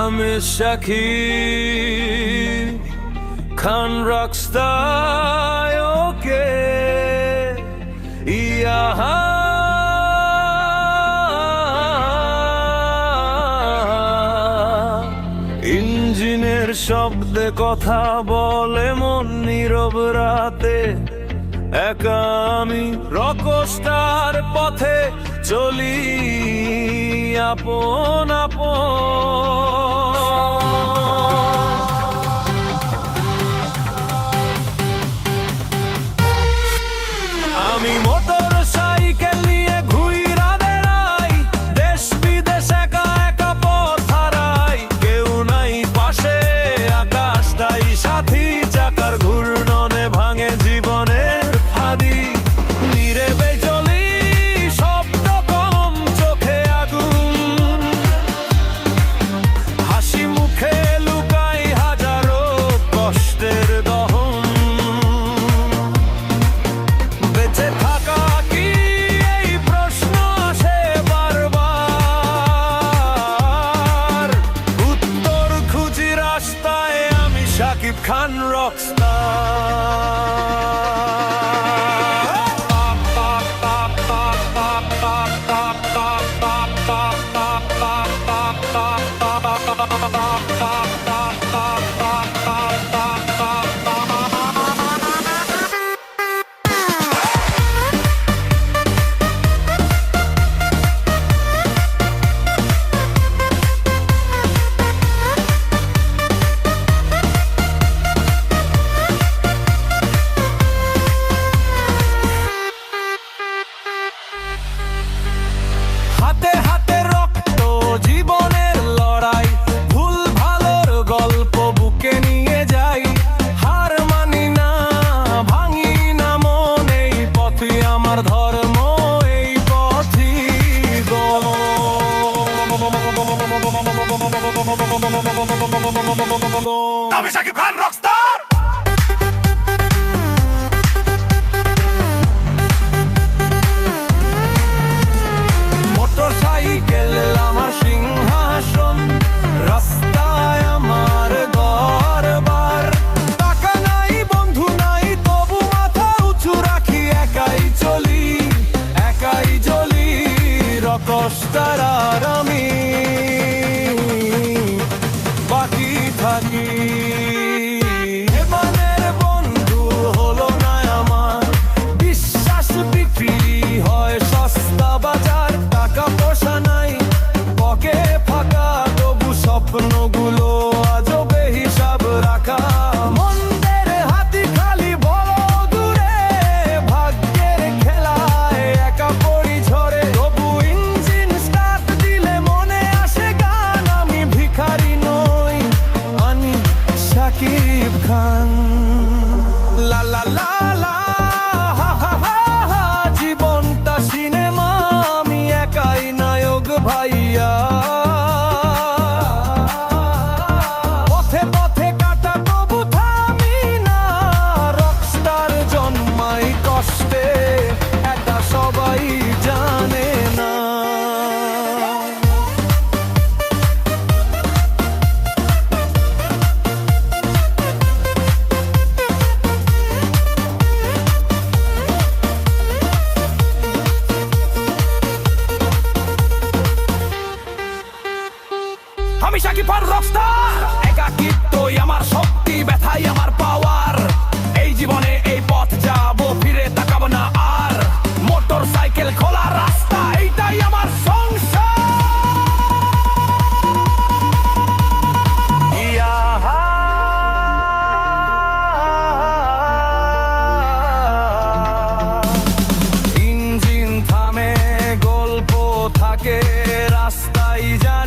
আমি সাক্ষী খান রক্সতায়কে ইয়াহা ইঞ্জিনের শব্দে কথা বলে মন নীরব রাতে। একা আমি রকস্টার পথে চলি আপন আপন। rock star. আমি Shakib Khan rockstar motorcycle আমার সিংহাসন, রাস্তায় আমার দরবার। টাকা নাই, বন্ধু নাই, তবু মাথা উঁচু রাখি, একাই চলি একাই চলি রকস্টার আর আমি। আমি সাকিব আর রকস্টার একাকিত্বই আমার শক্তি, ব্যথাই আমার পাওয়ার এই জীবনে এই পথ যাব, ফিরে না আর। মোটর সাইকেল খোলা রাস্তা, এইটাই আমার সংসার। ইঞ্জিন থামে, গল্প থাকে, রাস্তায় যায়।